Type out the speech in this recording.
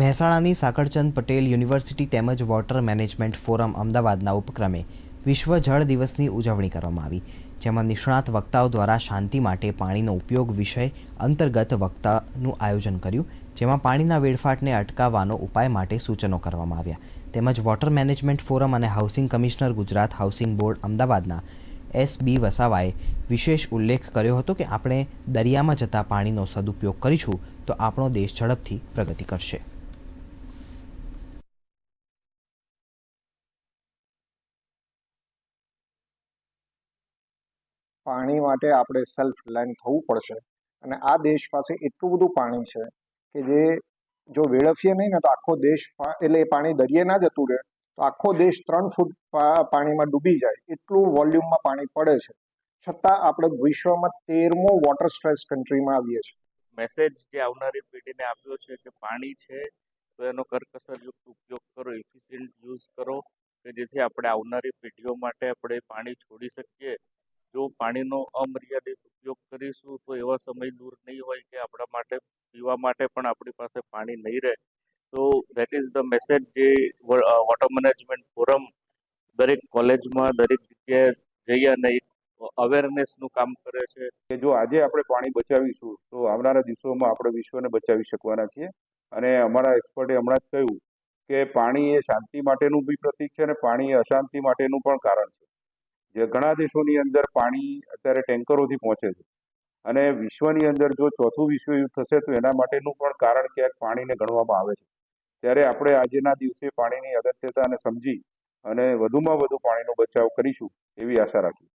મહેસાણાની Sakalchand Patel university તેમજ water management forum અમદાવાદના ઉપક્રમે વિશ્વ જળ દિવસની ઉજવણી કરવામાં આવી, જેમાં નિષ્ણાત વક્તાઓ દ્વારા શાંતિ માટે પાણીનો ઉપયોગ વિષય અંતર્ગત વક્તાનું આયોજન કર્યું, જેમાં પાણીના વેડફાટને અટકાવવાનો ઉપાય માટે સૂચનો કરવામાં આવ્યા. તેમજ વોટર મેનેજમેન્ટ ફોરમ અને housing commissioner Gujarat housing board અમદાવાદના એસ બી વસાવાએ વિશેષ ઉલ્લેખ કર્યો હતો કે આપણે દરિયામાં જતા પાણીનો સદુપયોગ કરીશું, તો આપણો દેશ ઝડપથી પ્રગતિ કરશે. પાણી માટે આપણે સેલ્ફ રિલાયન્ટ થવું પડશે. અને આ દેશ પાસે એટલું બધું પાણી છે કે જે જો વેડફીએ નહીં ને તો આખો દેશ એટલે એ પાણી દરિયે ના જતું રહે, તો આખો દેશ ત્રણ ફૂટ પાણીમાં ડૂબી જાય. એટલું વોલ્યુમમાં પાણી પડે છે. છતાં આપણે વિશ્વમાં તેરમો વોટર સ્ટ્રેસ કન્ટ્રીમાં આવીએ છીએ. મેસેજ જે આવનારી પેઢીને આપ્યો છે કે પાણી છે, તો એનો કરકસરયુક્ત ઉપયોગ કરો એફિશિયન્ટ યુઝ કરો, કે જેથી આપણે આવનારી પેઢીઓ માટે આપણે પાણી છોડી શકીએ. જો પાણીનો અમર્યાદિત ઉપયોગ કરીશું, તો એવા સમય દૂર નહીં હોય કે આપણા માટે, પીવા માટે પણ આપણી પાસે પાણી નહીં રહે. તો દેટ ઇઝ ધ મેસેજ જે વોટર મેનેજમેન્ટ ફોરમ દરેક કોલેજમાં દરેક જગ્યાએ જઈ અને એક અવેરનેસનું કામ કરે છે. કે જો આજે આપણે પાણી બચાવીશું, તો આવનારા દિવસોમાં આપણે વિશ્વને બચાવી શકવાના છીએ. અને અમારા એક્સપર્ટે હમણાં જ કહ્યું કે પાણી એ શાંતિ માટેનું બી પ્રતીક છે અને પાણી એ અશાંતિ માટેનું પણ કારણ છે. જે ઘણા દેશોની અંદર પાણી અત્યારે ટેન્કરોથી પહોંચે છે. અને વિશ્વની અંદર જો ચોથું વિશ્વયુદ્ધ થશે તો એના માટેનું પણ કારણ ક્યાંક પાણીને ગણવામાં આવે છે. ત્યારે આપણે આજના દિવસે પાણીની અગત્યતાને સમજી અને વધુમાં વધુ પાણીનો બચાવ કરીશું એવી આશા રાખી